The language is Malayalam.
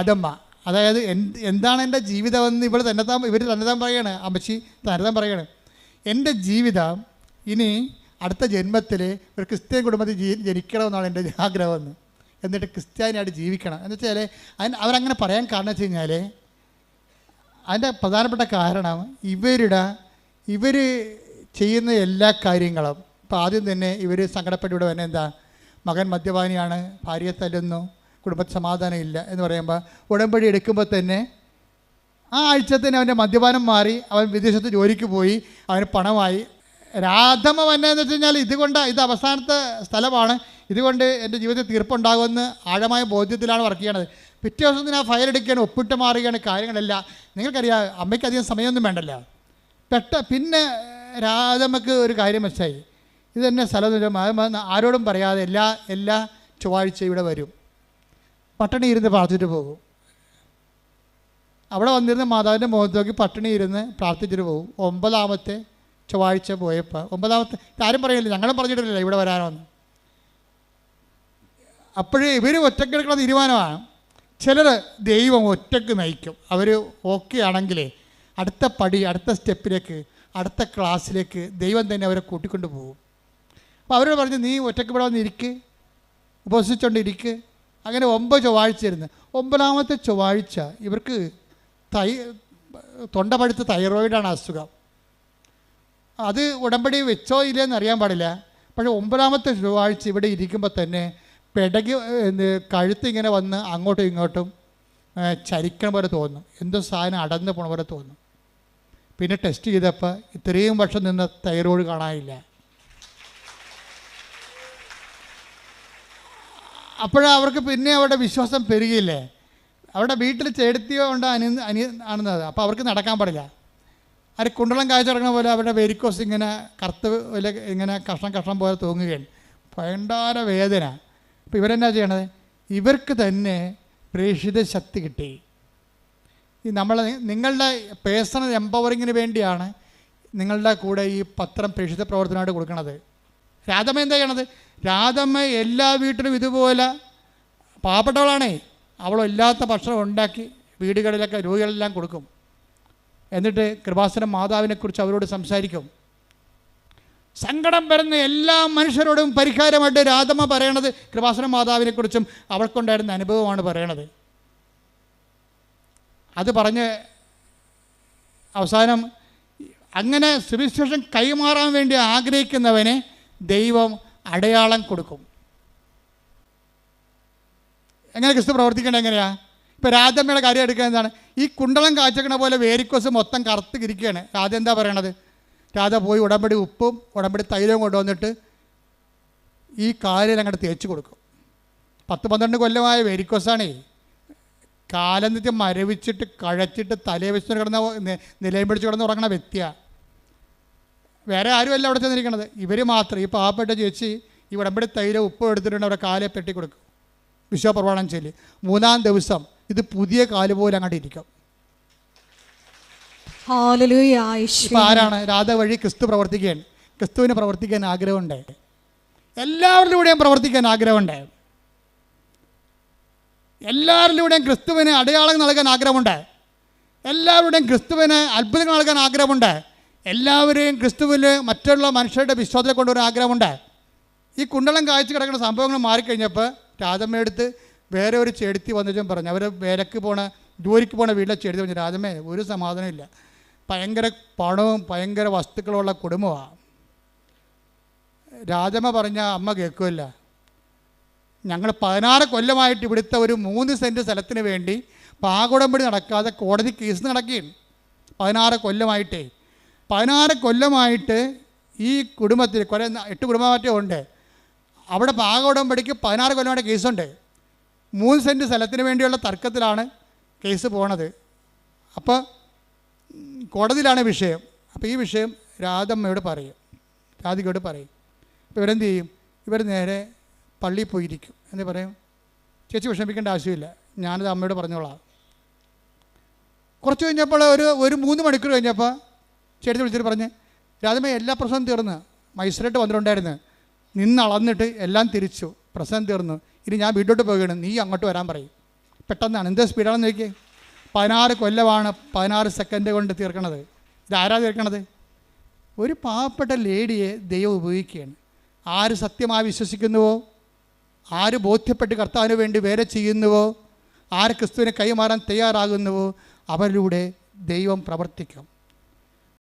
രാധമ്മ അതായത് എന്താണ് എന്റെ ജീവിതമെന്ന് തന്നെ തന്നെത്താൻ ഇവർ തന്നെത്താൻ പറയാണ്. അമ്മച്ചി തന്നെത്താൻ പറയാണ്. എന്റെ ജീവിതം ഇനി അടുത്ത ജന്മത്തിൽ ഒരു ക്രിസ്ത്യൻ കുടുംബത്തിൽ ജീ ജനിക്കണമെന്നാണ് എന്റെ ആഗ്രഹമെന്ന് എന്നിട്ട് ക്രിസ്ത്യാനിയായിട്ട് ജീവിക്കണം. എന്ന് വെച്ചാൽ അതിന് അവരങ്ങനെ പറയാൻ കാരണം വെച്ച് കഴിഞ്ഞാൽ അതിന്റെ പ്രധാനപ്പെട്ട കാരണം ഇവരുടെ ഇവർ ചെയ്യുന്ന എല്ലാ കാര്യങ്ങളും. ഇപ്പോൾ ആദ്യം തന്നെ ഇവർ സങ്കടപ്പെട്ട് ഇവിടെ വരുന്നത് എന്താ? മകൻ മദ്യപാനിയാണ് ഭാര്യയെ തല്ലുന്നു കുടുംബ സമാധാനം ഇല്ല എന്ന് പറയുമ്പോൾ ഉടമ്പടി എടുക്കുമ്പോൾ തന്നെ ആ ആഴ്ച തന്നെ അവന്റെ മദ്യപാനം മാറി അവൻ വിദേശത്ത് ജോലിക്ക് പോയി അവന് പണമായി. രാധമ വന്നതെന്ന് വെച്ച് കഴിഞ്ഞാൽ ഇതുകൊണ്ട് ഇത് അവസാനത്തെ സ്ഥലമാണ്. ഇതുകൊണ്ട് എന്റെ ജീവിതത്തിൽ തീർപ്പുണ്ടാകുമെന്ന് ആഴമായ ബോധ്യത്തിലാണ് വർക്ക് ചെയ്യണത്. പിറ്റേ ദിവസം ഞാൻ ഫയൽ എടുക്കുകയാണ് ഒപ്പിട്ട് മാറുകയാണ് കാര്യങ്ങളെല്ലാം. നിങ്ങൾക്കറിയാം അമ്മയ്ക്ക് അധികം സമയമൊന്നും വേണ്ടല്ല. പെട്ട പിന്നെ രാധമ്മക്ക് ഒരു കാര്യം മനസ്സിലായി. ഇത് തന്നെ സ്ഥലം ആരോടും പറയാതെ എല്ലാ എല്ലാ ചൊവ്വാഴ്ച ഇവിടെ വരും. പട്ടണി ഇരുന്ന് പ്രാർത്ഥിച്ചിട്ട് പോകും. അവിടെ വന്നിരുന്ന മാതാവിന്റെ മുഖത്ത് നോക്കി പട്ടിണി ഇരുന്ന് പ്രാർത്ഥിച്ചിട്ട് പോകും. ഒമ്പതാമത്തെ ചൊവ്വാഴ്ച പോയപ്പോൾ ഒമ്പതാമത്തെ ആരും പറയില്ല ഞങ്ങളും പറഞ്ഞിട്ടില്ല ഇവിടെ വരാനോന്ന്. അപ്പോഴേ ഇവർ ഒറ്റക്കെടുക്കുന്ന തീരുമാനമാണ്. ചിലർ ദൈവം ഒറ്റയ്ക്ക് നയിക്കും. അവർ ഓക്കെ ആണെങ്കിലേ അടുത്ത പടി അടുത്ത സ്റ്റെപ്പിലേക്ക് അടുത്ത ക്ലാസ്സിലേക്ക് ദൈവം തന്നെ അവരെ കൂട്ടിക്കൊണ്ട് പോകും. അപ്പോൾ അവരോട് പറഞ്ഞു നീ ഒറ്റയ്ക്ക് ഇവിടെ വന്നിരിക്ക്. ഉപസിച്ചുകൊണ്ടിരിക്ക് അങ്ങനെ ഒമ്പത് ചൊവ്വാഴ്ച ഇരുന്ന് ഒമ്പതാമത്തെ ചൊവ്വാഴ്ച ഇവർക്ക് തൈ തൊണ്ട പഴുത്ത് തൈറോയിഡാണ് അസുഖം. അത് ഉടമ്പടി വെച്ചോ ഇല്ലയെന്ന് അറിയാൻ പാടില്ല. പക്ഷേ ഒമ്പതാമത്തെ ചൊവ്വാഴ്ച ഇവിടെ ഇരിക്കുമ്പോൾ തന്നെ പെടകി കഴുത്ത് ഇങ്ങനെ വന്ന് അങ്ങോട്ടും ഇങ്ങോട്ടും ചരിക്കണ പോലെ തോന്നും. എന്തോ സാധനം അടന്ന് പോണ പോലെ തോന്നും. പിന്നെ ടെസ്റ്റ് ചെയ്തപ്പോൾ ഇത്രയും വർഷം നിന്ന് തൈറോയിഡ് കാണാനില്ല. അപ്പോഴാ അവർക്ക് പിന്നെ അവരുടെ വിശ്വാസം പെരുകിയില്ലേ? അവരുടെ വീട്ടിൽ ചേടത്തിയോ ഉണ്ട് അനി അനി ആണെന്നത് അപ്പോൾ അവർക്ക് നടക്കാൻ പാടില്ല. അവർ കുണ്ടളം കാഴ്ച തുടങ്ങുന്ന പോലെ അവരുടെ വെരിക്കോസ് ഇങ്ങനെ കറുത്ത് പോലെ ഇങ്ങനെ കഷ്ണം കഷ്ണം പോലെ തൂങ്ങുകയാണ്. ഭയങ്കര വേദന. അപ്പോൾ ഇവരെന്നാ ചെയ്യണത്? ഇവർക്ക് തന്നെ പ്രേക്ഷിത ശക്തി കിട്ടി. ഈ നമ്മൾ നിങ്ങളുടെ പേഴ്സണൽ എംപവറിങ്ങിന് വേണ്ടിയാണ് നിങ്ങളുടെ കൂടെ ഈ പത്രം പ്രേക്ഷിത പ്രവർത്തനമായിട്ട് കൊടുക്കുന്നത് രാധമ്മ എന്താ ചെയ്യണത്? രാധമ്മ എല്ലാ വീട്ടിലും ഇതുപോലെ പാവപ്പെട്ടവളാണേ. അവളില്ലാത്ത ഭക്ഷണം ഉണ്ടാക്കി വീടുകളിലൊക്കെ രോഗികളെല്ലാം കൊടുക്കും. എന്നിട്ട് കൃപാസന മാതാവിനെക്കുറിച്ച് അവരോട് സംസാരിക്കും. സങ്കടം വരുന്ന എല്ലാ മനുഷ്യരോടും പരിഹാരമായിട്ട് രാധമ്മ പറയണത് കൃപാസന മാതാവിനെക്കുറിച്ചും അവൾക്കുണ്ടായിരുന്ന അനുഭവമാണ് പറയണത്. അത് പറഞ്ഞ് അവസാനം അങ്ങനെ സുവിശേഷം കൈമാറാൻ വേണ്ടി ആഗ്രഹിക്കുന്നവനെ ദൈവം അടയാളം കൊടുക്കും. എങ്ങനെ ക്രിസ്തു പ്രവർത്തിക്കേണ്ടത് എങ്ങനെയാ? ഇപ്പോൾ രാധമ്മയുടെ കാര്യം എടുക്കുക എന്താണ്? ഈ കുണ്ടളം കാച്ചക്കണ പോലെ വേരിക്കോസ് മൊത്തം കറുത്ത് കിരിക്കുകയാണ് രാധ എന്താ പറയണത്? രാധ പോയി ഉടമ്പടി ഉപ്പും ഉടമ്പടി തൈലവും കൊണ്ടുവന്നിട്ട് ഈ കാലിൽ അങ്ങോട്ട് തേച്ച് കൊടുക്കും. പത്ത് പന്ത്രണ്ട് കൊല്ലമായ വേരിക്കോസാണേ. കാലെന്നിട്ട് മരവിച്ചിട്ട് കഴച്ചിട്ട് തലേ വെച്ചിട്ട് കിടന്ന നിലയും പിടിച്ച് കിടന്ന് ഉറങ്ങണ വ്യക്തിയാണ് വേറെ ആരുമല്ല അവിടെ ചെന്നിരിക്കണത്. ഇവർ മാത്രം ഈ പാവപ്പെട്ട ചേച്ചി ഈ ഉടമ്പടി തൈലം ഉപ്പ് എടുത്തിട്ടുണ്ട് അവരുടെ കാലെ പെട്ടി കൊടുക്കും. വിശ്വപ്രവാണം ചൊല്ലി മൂന്നാം ദിവസം ഇത് പുതിയ കാൽ പോലെ അങ്ങോട്ട് ഇരിക്കും. ഇപ്പം ആരാണ്? രാധ വഴി ക്രിസ്തു പ്രവർത്തിക്കുകയാണ് ക്രിസ്തുവിന് പ്രവർത്തിക്കാൻ ആഗ്രഹമുണ്ട്. എല്ലാവരിലൂടെയും പ്രവർത്തിക്കാൻ ആഗ്രഹമുണ്ട്. എല്ലാവരിലൂടെയും ക്രിസ്തുവിന് അടയാളം നൽകാൻ ആഗ്രഹമുണ്ട്. എല്ലാവരുടെയും ക്രിസ്തുവിന് അത്ഭുതങ്ങൾ നൽകാൻ ആഗ്രഹമുണ്ട്. എല്ലാവരെയും ക്രിസ്തുവിൽ മറ്റുള്ള മനുഷ്യരുടെ വിശ്വാസത്തെ കൊണ്ടുവരാൻ ആഗ്രഹമുണ്ട്. ഈ കുണ്ടളം കാഴ്ച കിടക്കുന്ന സംഭവങ്ങൾ മാറിക്കഴിഞ്ഞപ്പോൾ രാധമ്മയെടുത്ത് വേറെ ഒരു ചെടുത്തി വന്നിട്ടും പറഞ്ഞു. അവർ വിലക്ക് പോണ ജോലിക്ക് പോണ വീട്ടിലെ ചെടുത്തി പറഞ്ഞു രാജമ്മേ ഒരു സമാധാനമില്ല ഭയങ്കര പണവും ഭയങ്കര വസ്തുക്കളുള്ള കുടുംബമാണ് രാജമ്മ പറഞ്ഞ അമ്മ കേൾക്കുമല്ല ഞങ്ങൾ പതിനാറ് കൊല്ലമായിട്ട് ഇവിടുത്തെ ഒരു മൂന്ന് സെന്റ് സ്ഥലത്തിന് വേണ്ടി പാകുടമ്പടി നടക്കാതെ കോടതി കേസ് നടക്കുകയാണ്. പതിനാറ് കൊല്ലമായിട്ടേ പതിനാറ് കൊല്ലമായിട്ട് ഈ കുടുംബത്തിൽ കുറേ എട്ട് കുടുംബമാറ്റം ഉണ്ട്. അവിടെ പാക ഉടമ്പടിക്ക് പതിനാറ് കൊല്ലമായിട്ട് കേസുണ്ട്. മൂന്ന് സെന്റ് സ്ഥലത്തിന് വേണ്ടിയുള്ള തർക്കത്തിലാണ് കേസ് പോണത്. അപ്പോൾ കോടതിയിലാണ് വിഷയം. അപ്പോൾ ഈ വിഷയം രാധമ്മയോട് പറയും. രാധികയോട് പറയും. അപ്പോൾ ഇവരെന്ത് ചെയ്യും? ഇവർ നേരെ പള്ളിയിൽ പോയിരിക്കും. എന്ന് പറയും. ചേച്ചി വിഷമിക്കേണ്ട ആവശ്യമില്ല. ഞാനത് അമ്മയോട് പറഞ്ഞോളാം. കുറച്ച് കഴിഞ്ഞപ്പോൾ ഒരു ഒരു മൂന്ന് മണിക്കൂർ കഴിഞ്ഞപ്പോൾ ചേട്ടത്തി വിളിച്ചിട്ട് പറഞ്ഞ് രാധമേ എല്ലാ പ്രശ്നവും തീർന്ന്. മൈസൂരായിട്ട് വന്നിട്ടുണ്ടായിരുന്നു. നിന്ന് അളന്നിട്ട് എല്ലാം തിരിച്ചു. പ്രശ്നം തീർന്നു. ഇനി ഞാൻ വീട്ടിലോട്ട് പോവുകയാണ്. നീ അങ്ങോട്ട് വരാൻ പറയും. പെട്ടെന്നാണ്. എന്ത് സ്പീഡാണെന്ന് നോക്കിയേ. പതിനാറ് കൊല്ലമാണ് പതിനാറ് സെക്കൻഡ് കൊണ്ട് തീർക്കണത്. ഇതാരാ തീർക്കണത്? ഒരു പാവപ്പെട്ട ലേഡിയെ ദൈവം ഉപയോഗിക്കുകയാണ്. ആര് സത്യമായി വിശ്വസിക്കുന്നുവോ? ആര് ബോധ്യപ്പെട്ട് കർത്താവിന് വേണ്ടി വേറെ ചെയ്യുന്നുവോ? ആര് ക്രിസ്തുവിനെ കൈമാറാൻ തയ്യാറാകുന്നുവോ? അവരിലൂടെ ദൈവം പ്രവർത്തിക്കും.